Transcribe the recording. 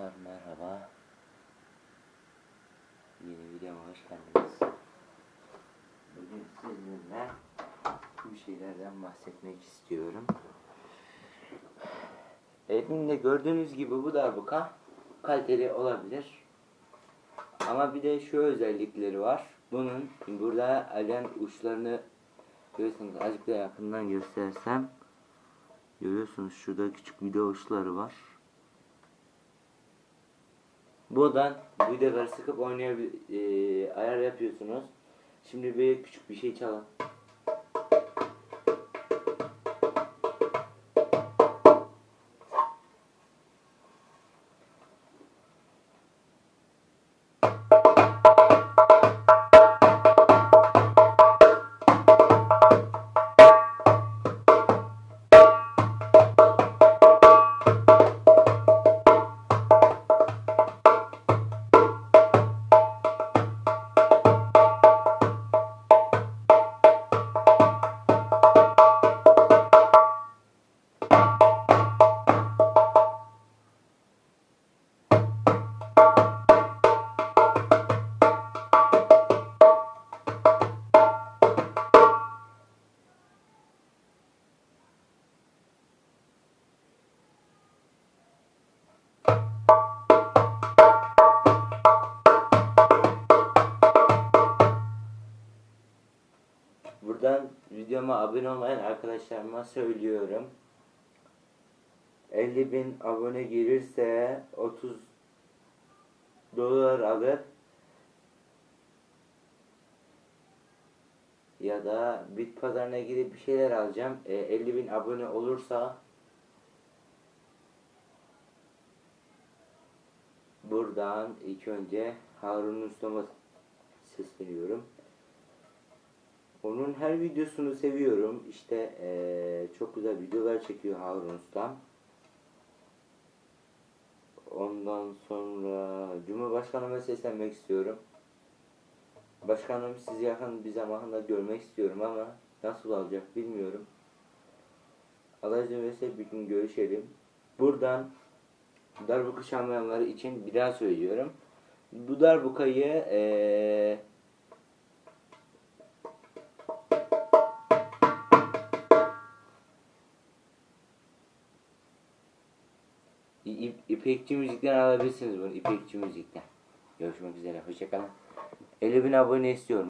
Arkadaşlar merhaba. Yeni videoma hoş geldiniz. Bugün sizinle bu şeylerden bahsetmek istiyorum. Elimde gördüğünüz gibi bu darbuka kaliteli olabilir. Ama bir de şu özellikleri var. Bunun burada alen uçlarını görüyorsunuz azıcık da yakından göstersem görüyorsunuz şurada küçük video uçları var. Buradan vidaları sıkıp oynayabil e, ayar yapıyorsunuz. Şimdi bir küçük bir şey çalın. Buradan videoma abone olmayan arkadaşlarıma söylüyorum. 50 bin abone gelirse 30 dolar alır ya da bit pazarına gidip bir şeyler alacağım. E, 50 bin abone olursa buradan ilk önce Harun Usta'ma sesleniyorum. Onun her videosunu seviyorum. İşte eee, çok güzel videolar çekiyor Harun Usta. Ondan sonra Cumhurbaşkanıma seslenmek istiyorum. Başkanım sizi yakın bir zamanda görmek istiyorum ama nasıl olacak bilmiyorum. Allah izin verirse bir gün görüşelim. Buradan darbuka çalmayanları için bir daha söylüyorum. Bu darbukayı eee İpekçi Müzik'ten alabilirsiniz bunu. İpekçi Müzik'ten. Görüşmek üzere. Hoşçakalın. 50 bin abone istiyorum.